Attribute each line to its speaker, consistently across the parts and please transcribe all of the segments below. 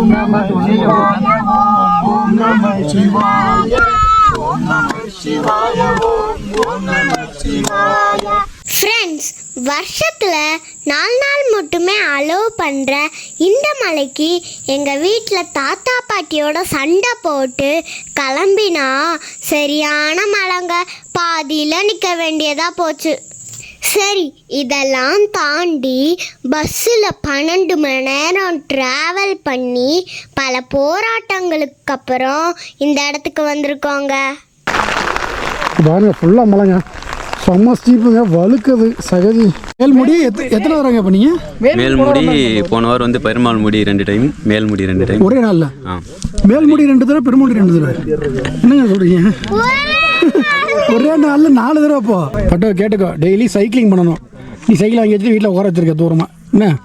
Speaker 1: ஓம் நம சிவாய ஓம் நம சிவாய ஓம் நம சிவாய ஓம் நம சிவாய
Speaker 2: ஃப்ரெண்ட்ஸ் வருஷத்தில் நாலு நாள் மட்டுமே அலோவ் பண்ணுற இந்த மலைக்கு எங்கள் வீட்டில் தாத்தா பாட்டியோட சண்டை போட்டு கிளம்பினா சரியான மழைங்க. பாதியில் நிற்க வேண்டியதாக போச்சு. சரி இதெல்லாம் தாண்டி பஸ்ஸில் பன்னெண்டு மணி நேரம் ட்ராவல் பண்ணி பல போராட்டங்களுக்கு அப்புறம் இந்த இடத்துக்கு வந்திருக்கோங்க.
Speaker 3: பாருங்க ஃபுல்லாக மலைங்க. செம்ம ஸ்டீப்புங்க வழுக்குது சகதி. மேல்முடி எத்த எத்தனை தடவைங்க இப்போ நீங்கள்
Speaker 4: மேல்முடி போன வாரம் வந்து பெருமாள் முடி ரெண்டு டைம் மேல்முடி ரெண்டு டைம்
Speaker 3: ஒரே நாளில்?
Speaker 4: ஆ.
Speaker 3: மேல்முடி ரெண்டு தடவை பெருமுடி ரெண்டு தடவை. என்னங்க சொல்கிறீங்க ஒரே நாளில் நாலு தடவை போ. பட்டோ கேட்டுக்கோ. டெய்லி சைக்கிளிங் பண்ணணும். நீ சைக்கிள் வாங்கி வச்சுட்டு வீட்டில் உர வச்சிருக்க தூரமாக என்ன?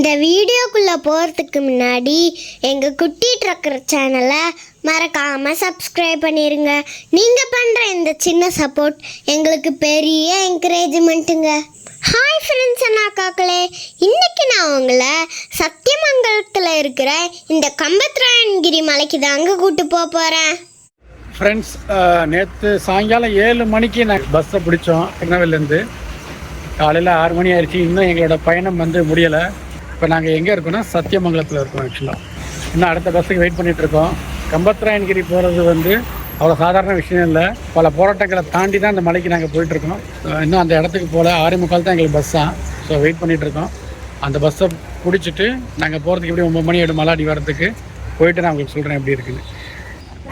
Speaker 2: இந்த வீடியோக்குள்ளே போகிறதுக்கு முன்னாடி எங்கள் குட்டி ட்ரக்கர் சேனலை மறக்காமல் சப்ஸ்கிரைப் பண்ணிடுங்க நீங்கள் பண்ணுற இந்த சின்ன சப்போர்ட் எங்களுக்கு பெரிய என்கரேஜ்மெண்ட்டுங்க ஹாய் ஃப்ரெண்ட்ஸ் அண்ணா அக்காக்களே இன்றைக்கி நான் உங்களை சத்தியமங்கலத்தில் இருக்கிற இந்த கம்பத்ராயன்கிரி மலைக்கு தாங்க கூட்டு போக போகிறேன்
Speaker 3: ஃப்ரெண்ட்ஸ் நேற்று சாயங்காலம் ஏழு மணிக்கு நாங்கள் பஸ்ஸை பிடிச்சோம் திருநெல்வேலிலேருந்து காலையில் ஆறு மணி ஆயிடுச்சு இன்னும் எங்களோட பயணம் வந்து முடியலை. இப்போ நாங்கள் எங்கே இருக்கோம்னா சத்தியமங்கலத்தில் இருக்கோம் ஆக்சுவலாக இன்னும் அடுத்த பஸ்ஸுக்கு வெயிட் பண்ணிகிட்ருக்கோம் இருக்கோம். கம்பத்ராயன்கிரி போகிறது வந்து அவ்வளோ சாதாரண விஷயம் இல்லை. பல போராட்டங்களை தாண்டி தான் அந்த மலைக்கு நாங்கள் போயிட்டுருக்கோம் இன்னும் அந்த இடத்துக்கு போகல. ஆறே முக்கால் தான் எங்களுக்கு பஸ் தான் ஸோ வெயிட் பண்ணிகிட்ருக்கோம் அந்த பஸ்ஸை பிடிச்சிட்டு நாங்கள் போகிறதுக்கு எப்படி ஒம்பது மணி ஆகிடும் மலாடி வரதுக்கு போயிட்டு நான் உங்களுக்கு சொல்கிறேன் எப்படி இருக்குன்னு.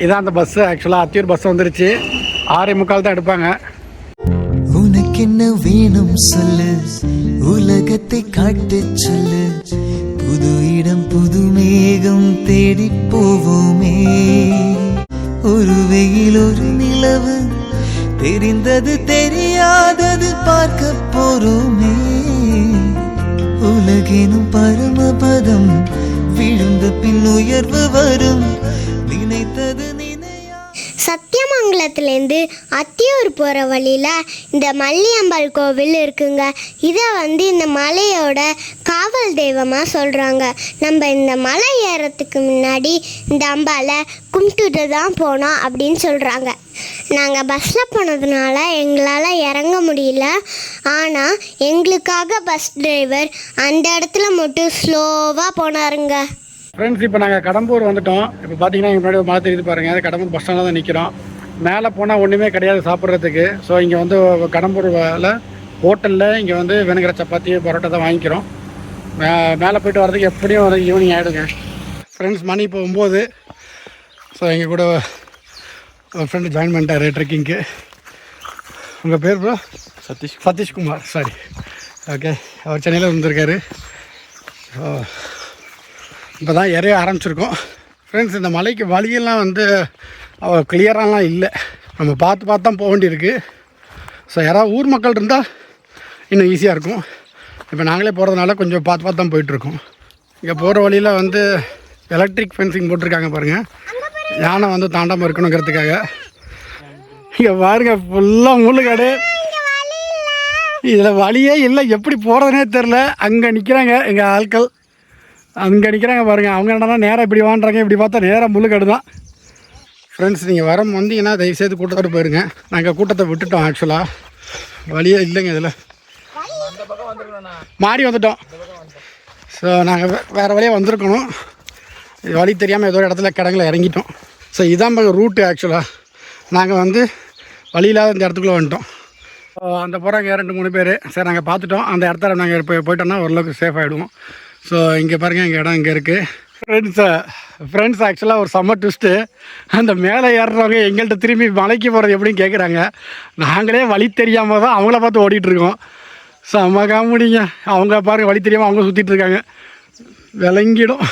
Speaker 3: இதான் அந்த பஸ்ஸு ஆக்சுவலாக அத்தியூர் பஸ் வந்துருச்சு. ஆறே முக்கால் தான் எடுப்பாங்க.
Speaker 5: உனக்கு என்ன வேணும் சொல்லு? உலகத்தை காட்டு சொல்லு. புது இடம் புது மேகம் தேடி போவோமே. ஒரு வெயில் ஒரு நிலவு தெரிந்தது தெரியாதது பார்க்க போறோமே. உலகெனும் பரமபதம் விழுந்த பின் உயர்வு வரும் நினைத்தது
Speaker 2: சத்தியமங்கலத்துலேருந்து அத்தியூர் போகிற வழியில் இந்த மல்லியம்பாள் கோவில் இருக்குங்க. இதை வந்து இந்த மலையோட காவல் தெய்வமாக சொல்கிறாங்க நம்ம இந்த மலை ஏறத்துக்கு முன்னாடி இந்த அம்பாவை கும்பிட்டுட்டு தான் போனோம் அப்படின்னு சொல்கிறாங்க நாங்கள் பஸ்ஸில் போனதுனால எங்களால் இறங்க முடியல. ஆனால் எங்களுக்காக பஸ் டிரைவர் அந்த இடத்துல மட்டும் ஸ்லோவாக போனாருங்க.
Speaker 3: ஃப்ரெண்ட்ஸ் இப்போ நாங்கள் கடம்பூர் வந்துட்டோம். இப்போ பார்த்தீங்கன்னா எங்கள் முன்னாடி ஒரு தெரியுது பாருங்கள் கடம்பூர் பஸ் ஸ்டாண்டில் தான் நிற்கிறோம் மேலே போனால் ஒன்றுமே கிடையாது சாப்பிட்றதுக்கு. ஸோ இங்கே வந்து கடம்பூரில் ஹோட்டலில் இங்கே வந்து வேணுங்கிற சப்பாத்தி பரோட்டா தான் வாங்கிக்கிறோம். மே மேலே போயிட்டு வரதுக்கு எப்படியும் ஒரு ஈவினிங் ஆகிடுங்க ஃப்ரெண்ட்ஸ் மணி இப்போ ஒம்பது ஸோ எங்கள் கூட ஒரு ஃப்ரெண்டு ஜாயின் பண்ணிட்டாரு ட்ரெக்கிங்க்கு உங்கள் பேர் bro Satish Satishkumar. Sorry okay அவர் சென்னையில் வந்திருக்காரு ஸோ இப்போ தான் இறைய ஆரம்பிச்சிருக்கோம். ஃப்ரெண்ட்ஸ் இந்த மலைக்கு வழியெல்லாம் வந்து கிளியராலாம் இல்லை. நம்ம பார்த்து பார்த்து தான் போக வேண்டியிருக்கு. ஸோ யாராவது ஊர் மக்கள் இருந்தால் இன்னும் ஈஸியாக இருக்கும். இப்போ நாங்களே போகிறதுனால கொஞ்சம் பார்த்து பார்த்து தான் போயிட்டுருக்கோம். இங்கே போகிற வழியில் வந்து எலக்ட்ரிக் ஃபென்சிங் போட்டிருக்காங்க பாருங்கள் யானை வந்து தாண்டாமல் இருக்கணுங்கிறதுக்காக. இங்கே பாருங்க ஃபுல்லாக முள்ளுக்காடு இதில் வழியே இல்லை. எப்படி போகிறதுனே தெரில அங்கே நிற்கிறாங்க எங்கள் ஆட்கள். அங்கே நிற்கிறாங்க பாருங்கள் அவங்க என்னன்னா நேராக இப்படி வாண்டுறாங்க இப்படி பார்த்தா நேராக முள்ளுக்காடு தான். ஃப்ரெண்ட்ஸ் நீங்கள் வர வந்தீங்கன்னா தயவுசெய்து கூட்டத்தோடு போயிருங்க. நாங்கள் கூட்டத்தை விட்டுட்டோம் ஆக்சுவலாக வழியே இல்லைங்க இதில். மாறி வந்துட்டோம். ஸோ நாங்கள் வேறு வழியாக வந்திருக்கணும். இது வழி தெரியாமல் ஏதோ ஒரு இடத்துல கிடங்குல இறங்கிட்டோம். ஸோ இதான் ரூட்டு ஆக்சுவலாக நாங்கள் வந்து வழி இல்லாத இந்த இடத்துக்குள்ளே வந்துட்டோம். அந்த போகிறாங்க ரெண்டு மூணு பேர். சரி நாங்கள் பார்த்துட்டோம். அந்த இடத்துல நாங்கள் போய் போயிட்டோம்னா ஓரளவுக்கு சேஃப் ஆகிடுவோம் ஸோ இங்கே பாருங்கள் எங்கள் இடம் இங்கே இருக்குது ஃப்ரெண்ட்ஸு ஃப்ரெண்ட்ஸ் ஆக்சுவலாக ஒரு செம்ம ட்விஸ்ட்டு அந்த மேலே ஏறுறவங்க எங்கள்கிட்ட திரும்பி மலைக்கு போகிறது எப்படின்னு கேட்குறாங்க நாங்களே வழி தெரியாமல் தான் அவங்கள பார்த்து ஓடிட்டுருக்கோம் செம்ம காமெடிங்க. அவங்க பாருங்க வழி தெரியாமல் அவங்க சுற்றிட்டு இருக்காங்க. விளங்கிடும்.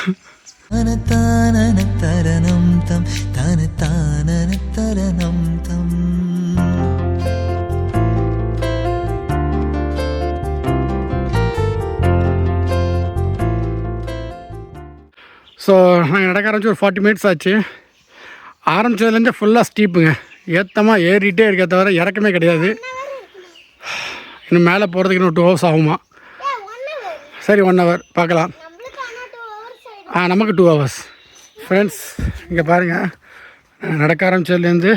Speaker 3: நாங்கள் நடக்க ஆரம்பிச்சு ஒரு ஃபார்ட்டி மினிட்ஸ் ஆச்சு. ஆரம்பித்ததுலேருந்தே ஃபுல்லாக ஸ்டீப்புங்க ஏற்றமாக ஏறிட்டே இருக்க தவிர இறக்கமே கிடையாது. இன்னும் மேலே போகிறதுக்கு இன்னும் டூ ஹவர்ஸ் ஆகுமா? சரி ஒன் ஹவர் பார்க்கலாம். ஆ நமக்கு டூ ஹவர்ஸ் ஃப்ரெண்ட்ஸ் இங்கே பாருங்கள் நடக்க ஆரம்பித்ததுலேருந்து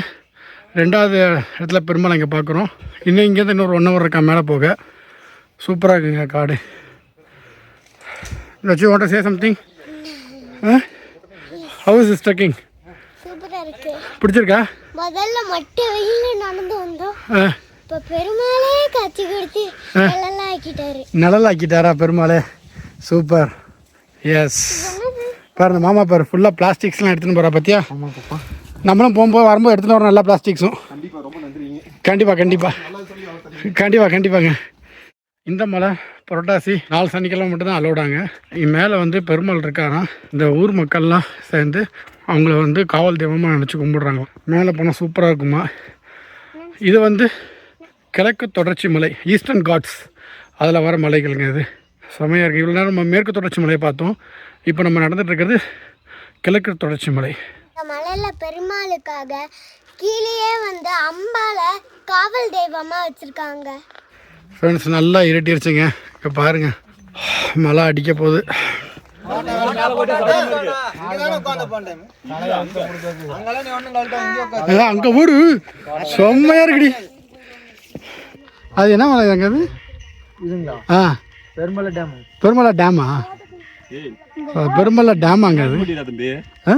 Speaker 3: ரெண்டாவது இடத்துல பெரும்பாலும் இங்கே பார்க்குறோம். இன்னும் இங்கேருந்து இன்னொரு ஒன் ஹவர் இருக்கா மேலே போக. சூப்பராக இருக்குங்க காடு. Latchu want say something ah? House is trekking
Speaker 2: சூப்பரா இருக்கு.
Speaker 3: பிடிச்சிருக்கா?
Speaker 2: முதல்ல மட்டும் வெயில நடந்து வந்தோம்.
Speaker 3: ஆ.
Speaker 2: இப்ப பெருமாளே காட்சி கொடுத்து எல்லாம் ஆக்கிட்டாரு
Speaker 3: பெருமாளே? சூப்பர். எஸ் பாரு இந்த மாமா பாரு ஃபுல்லாக பிளாஸ்டிக்ஸ்லாம் எடுத்துன்னு போகிறா பார்த்தியா நம்மளும் போகும்போது வரும்போது எடுத்துன்னு வரோம் நல்லா பிளாஸ்டிக்ஸும் கண்டிப்பாக கண்டிப்பாக கண்டிப்பாக கண்டிப்பாங்க. இந்த மலை புரட்டாசி நாலு சனிக்கிழமை மட்டும்தான் அலோடாங்க மேலே வந்து பெருமாள் இருக்காராம். இந்த ஊர் மக்கள்லாம் சேர்ந்து அவங்கள வந்து காவல் தெய்வமாக நினச்சி கும்பிடுறாங்க மேலே போனால் சூப்பராக இருக்குமா? இது வந்து கிழக்கு தொடர்ச்சி மலை ஈஸ்டர்ன் காட்ஸ் அதில் வர மலைகளுங்க இது. செமையாக இருக்குது இவ்வளோ நேரம் நம்ம மேற்கு தொடர்ச்சி மலையை பார்த்தோம். இப்போ நம்ம நடந்துட்டு இருக்கிறது கிழக்கு தொடர்ச்சி மலை.
Speaker 2: மலையில் பெருமாளுக்காக கீழேயே வந்து அம்பால காவல் தெய்வமாக வச்சிருக்காங்க.
Speaker 3: ஃப்ரெண்ட்ஸ் நல்லா இருட்டிருச்சுங்க. இப்போ பாருங்கள் மழை அடிக்க போகுது. அங்கே ஊரு செம்மையாக இருக்குடி. அது என்ன மலை அங்கே அது ஆ.
Speaker 1: பெருமலை டேம்.
Speaker 3: பெருமலை டேமா? அது பெருமலை டேம் அங்கே அது ஆ?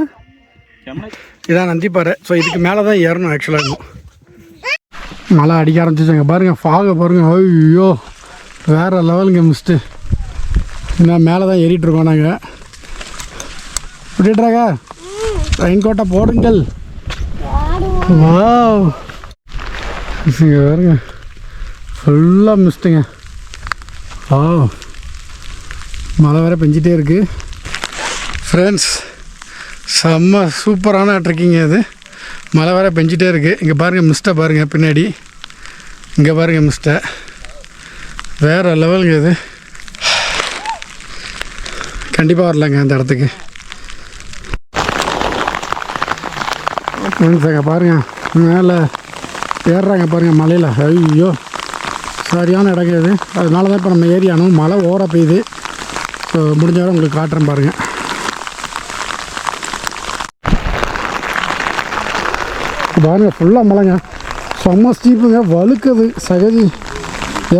Speaker 3: இதான் நந்திப்பாறை. ஸோ இதுக்கு மேலே தான் ஏறணும் ஆக்சுவலாக இன்னும். மழை அடிக்க ஆரம்பிச்சிச்சாங்க பாருங்கள் ஃபாக பாருங்கள் ஐயோ வேறு லெவலுங்க மிஸ்ட்டு இன்னும் மேலே தான் ஏறிட்டுருக்கோம் நாங்கள் விட்டுட்றாங்க ரெயின் கோட்டை போடுங்கள் வாவ் பாருங்க. ஃபுல்லாக மிஸ்ட்டுங்க ஆ மழை வேறு பெஞ்சிட்டே இருக்குது ஃப்ரெண்ட்ஸ் செம்ம சூப்பரான ட்ரெக்கிங் அது மழை வேறு பெஞ்சிட்டே இருக்குது இங்கே பாருங்கள் மிஸ்ட்டை பாருங்கள் பின்னாடி. இங்கே பாருங்கள் மிஸ்ட்டை வேறு லெவலுங்க இது. கண்டிப்பாக வரலங்க அந்த இடத்துக்கு. ஃப்ரெண்ட்ஸ் பாருங்கள் மேலே ஏறுறாங்க பாருங்கள் மலையில். ஐயோ சரியான இடங்க இது. அதனால தான் இப்போ நம்ம ஏரியானும் மழை ஓர பெய்யுது ஸோ முடிஞ்ச வரை உங்களுக்கு காட்டுறேன் பாருங்கள் பாருங்க ஃபுல்லாக மழைங்க செம்ம ஸ்டீப்புங்க வழுக்குது சகதி.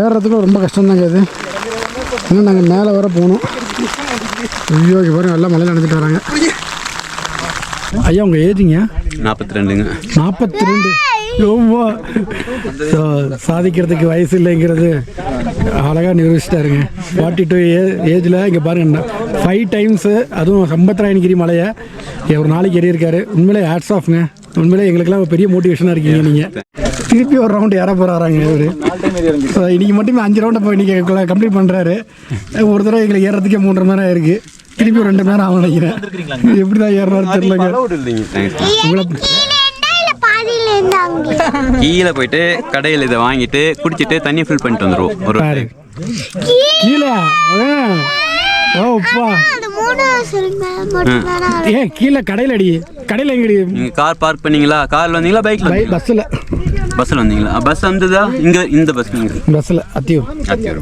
Speaker 3: ஏறுறதுக்கு ரொம்ப கஷ்டம்தாங்க இது. இன்னும் நாங்கள் மேலே வர போகணும். ஐயோ இங்கே பாருங்க எல்லாம் மலையில் நடந்துட்டு வராங்க. ஐயா உங்கள் ஏஜிங்க?
Speaker 4: நாற்பத்தி ரெண்டுங்க
Speaker 3: நாற்பத்தி ரெண்டு ஸோ சாதிக்கிறதுக்கு வயசு இல்லைங்கிறது அழகாக நிரூபிச்சிட்டாருங்க. ஃபார்ட்டி டூ ஏ ஏஜில் இங்கே பாருங்க ஃபைவ் டைம்ஸு அதுவும் சம்பத்ராயணகிரி மலையை ஒரு நாளைக்கு ஏறியிருக்காரு. உண்மையிலே ஹேட்ஸ் ஆஃப்ங்க உண்மையிலே எங்களுக்கெல்லாம் ஒரு பெரிய மோட்டிவேஷனாக இருக்கீங்க நீங்கள் திருப்பி ஒரு ரவுண்டு ஏற போகிறாராங்க இவர். ஸோ இன்றைக்கி மட்டுமே அஞ்சு ரவுண்டை போய் இன்றைக்கி கம்ப்ளீட் பண்ணுறாரு ஒரு தடவை எங்களுக்கு ஏறதுக்கே மூன்றரை மணி நேரம் ஆயிருக்கு. திருப்பி ஒரு ரெண்டு மணி நேரம் ஆகும் நினைக்கிறேன். எப்படி தான் ஏறினாரு தெரியலங்க. உங்களை
Speaker 4: கீழே போயிட்டு கடையில் இதை வாங்கிட்டு குடிச்சிட்டு தண்ணி ஃபில் பண்ணிட்டு வந்துடுவோம் ஒரு
Speaker 3: கீழே. ஓ அப்பா.
Speaker 2: அது மூணாவது சொல்லுங்க மட்டும் தானே
Speaker 3: ஏ கீழே கடையில் அடி கடையில் எங்கடி?
Speaker 4: நீங்கள் கார் பார்க் பண்ணீங்களா? காரில் வந்தீங்களா பைக்கில்
Speaker 3: பஸ்ஸில்
Speaker 4: பஸ்ஸில் வந்தீங்களா? பஸ் வந்ததா? இங்கே இந்த பஸ்
Speaker 3: பஸ்ஸில் அத்தியோ.
Speaker 4: அத்தியூர்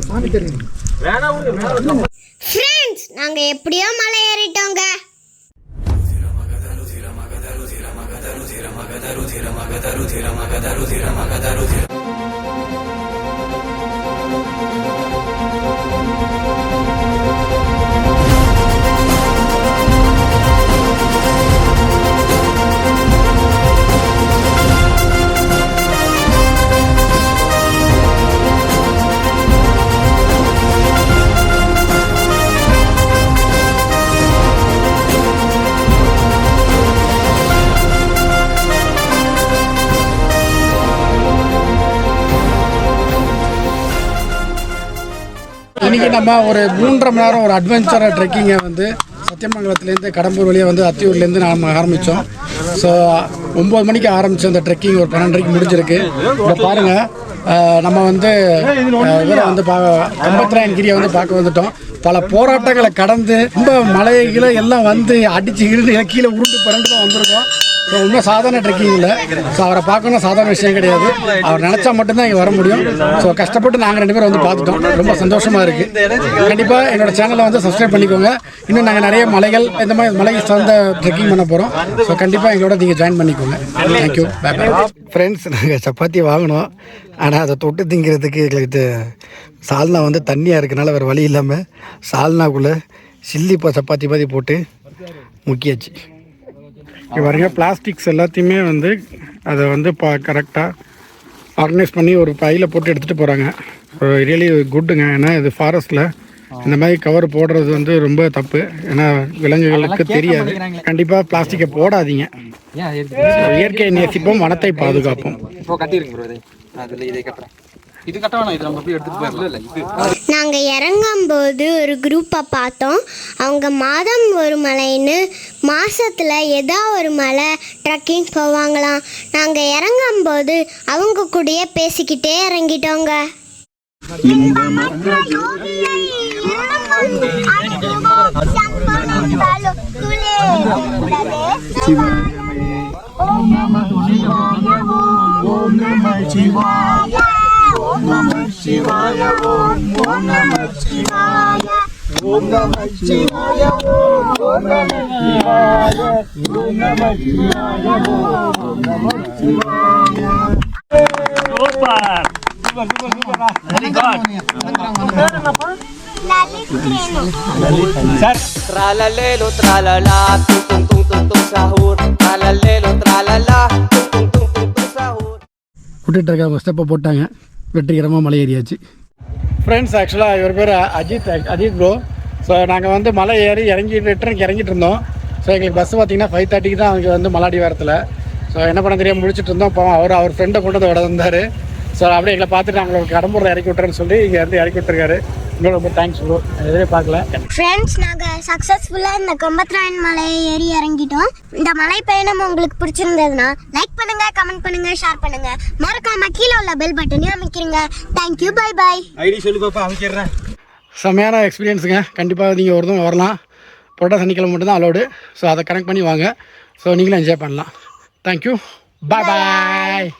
Speaker 2: ஃப்ரெண்ட்ஸ் நாங்க எப்படியோ மலை ஏறிட்டோங்க.
Speaker 3: இன்னைக்கு நம்ம ஒரு மூன்றரை மணி நேரம் ஒரு அட்வென்ச்சர் ட்ரெக்கிங்கை வந்து சத்தியமங்கலத்துலேருந்து கடம்பூர் வழியாக வந்து அத்தியூர்லேருந்து நாம் ஆரம்பித்தோம் ஸோ ஒம்பது மணிக்கு ஆரம்பித்த அந்த ட்ரெக்கிங் ஒரு பன்னெண்டரைக்கு முடிஞ்சிருக்கு. இப்போ பாருங்கள் நம்ம வந்து இவரை வந்து பா கம்பத்ராயன் கிரியை வந்து பார்க்க வந்துட்டோம். பல போராட்டங்களை கடந்து ரொம்ப மலைகளை எல்லாம் வந்து அடிச்சு இருந்து கீழே உருண்டு பரண்டு தான் வந்திருக்கோம். உண்மை சாதாரண ட்ரெக்கிங் இல்லை. ஸோ அவரை பார்க்கணும் சாதாரண விஷயம் கிடையாது. அவர் நினச்சா மட்டும்தான் இங்கே வர முடியும். ஸோ கஷ்டப்பட்டு நாங்கள் ரெண்டு பேரும் வந்து பார்த்துட்டோம். ரொம்ப சந்தோஷமாக இருக்குது கண்டிப்பாக என்னோட சேனலை வந்து சப்ஸ்கிரைப் பண்ணிக்கோங்க. இன்னும் நாங்கள் நிறைய மலைகள் இந்த மாதிரி மலை சார்ந்த ட்ரெக்கிங் பண்ண போகிறோம் ஸோ கண்டிப்பாக எங்களோட நீங்கள் ஜாயின் பண்ணிக்கோங்க. தேங்க்யூ பை பை ஃப்ரெண்ட்ஸ் நாங்கள் சப்பாத்தி வாங்கினோம். ஆனால் அதை தொட்டு திங்கிறதுக்கு எங்களுக்கு சால்னா வந்து தண்ணியாக இருக்கனால வேறு வழி இல்லாமல் சால்னாக்குள்ளே சில்லி இப்போ சப்பாத்தி பாதி போட்டு முக்கியாச்சு. இங்கே பாருங்க பிளாஸ்டிக்ஸ் எல்லாத்தையுமே வந்து அதை வந்து பா கரெக்டாக ஆர்கனைஸ் பண்ணி ஒரு பையில் போட்டு எடுத்துகிட்டு போகிறாங்க ரியலி குட்டுங்க ஏன்னா இது ஃபாரஸ்ட்டில் இந்த மாதிரி கவர் போடுறது வந்து ரொம்ப தப்பு. ஏன்னா விலங்குகளுக்கு தெரியாது. கண்டிப்பாக பிளாஸ்டிக்கை போடாதீங்க. இயற்கையை நேசிப்போம் வனத்தை பாதுகாப்போம்.
Speaker 6: இதை கட்ட வேணாம் இது நம்ம போய் எடுத்துட்டு போயிடலாம். இல்லை இது
Speaker 2: நாங்கள் இறங்கும்போது ஒரு குரூப்பை பார்த்தோம். அவங்க மாதம் ஒரு மலைன்னு மாசத்துல ஏதோ ஒரு மலை ட்ரக்கிங் போவாங்களாம். நாங்கள் இறங்கும்போது அவங்க கூடயே பேசிக்கிட்டே இறங்கிட்டோங்க.
Speaker 1: ஓம் நம சிவாய. ஓம் நம சிவாய ஓம் ஓம் நம சிவாய ஓம் நம சிவாய ஓம் ஓம் நம சிவாய ஓம் நம சிவாய ஓம் நம சிவாய
Speaker 7: Tralalelo, tralala, tung tung tung tung tung sahur. Tralalelo, tralala, sahur.
Speaker 3: விட்டுட்டு இருக்க ஸ்டெப்பை போட்டாங்க வெற்றிகரமாக மலை ஏறியாச்சு. ஃப்ரெண்ட்ஸ் ஆக்சுவலாக இவர் பேர் அஜித் அஜித் ப்ரோ ஸோ நாங்கள் வந்து மலை ஏறி இறங்கி ரிட்டர்னுக்கு இறங்கிட்டு இருந்தோம். ஸோ எங்களுக்கு பஸ் பார்த்தீங்கன்னா ஃபைவ் தேர்ட்டிக்கு தான் அவங்க வந்து மலாடி வாரத்தில். ஸோ என்ன பண்ண தெரியாமல் முடிச்சுட்டு இருந்தோம். அப்போ அவர் அவர் ஃப்ரெண்டை கொண்டு வந்து விட வந்தார். ஸோ அப்படியே எங்களை பார்த்துட்டு அவங்களுக்கு கடம்பூரில் இறக்கி விட்டுறேன்னு சொல்லி இங்கே வந்து இறக்கி விட்டுருக்காரு. இன்னும் ரொம்ப தேங்க்ஸ் ப்ரோ
Speaker 2: ஃப்ரெண்ட்ஸ் நாங்கள் சக்ஸஸ்ஃபுல்லாக இந்த கொம்பத்ராயன் மலையை ஏறி இறங்கிட்டோம். இந்த மலை பயணம் உங்களுக்கு பிடிச்சிருந்ததுன்னா லைக் பண்ணுங்க கமெண்ட் பண்ணுங்க ஷேர் பண்ணுங்க. மறக்காம கீழே உள்ள பெல் பட்டனையும் அமைக்கிறீங்க thank you bye bye
Speaker 6: ID சொல்லி பாப்பா அமைக்கிறேன்.
Speaker 3: செம்மையான எக்ஸ்பீரியன்ஸுங்க கண்டிப்பாக நீங்கள் ஒருத்தவங்க வரலாம். புரோட்டா சனிக்கிழமை மட்டும் தான் அலோடு ஸோ அதை கனெக்ட் பண்ணி வாங்க. ஸோ நீங்களும் என்ஜாய் பண்ணலாம். தேங்க்யூ பாய் பாய்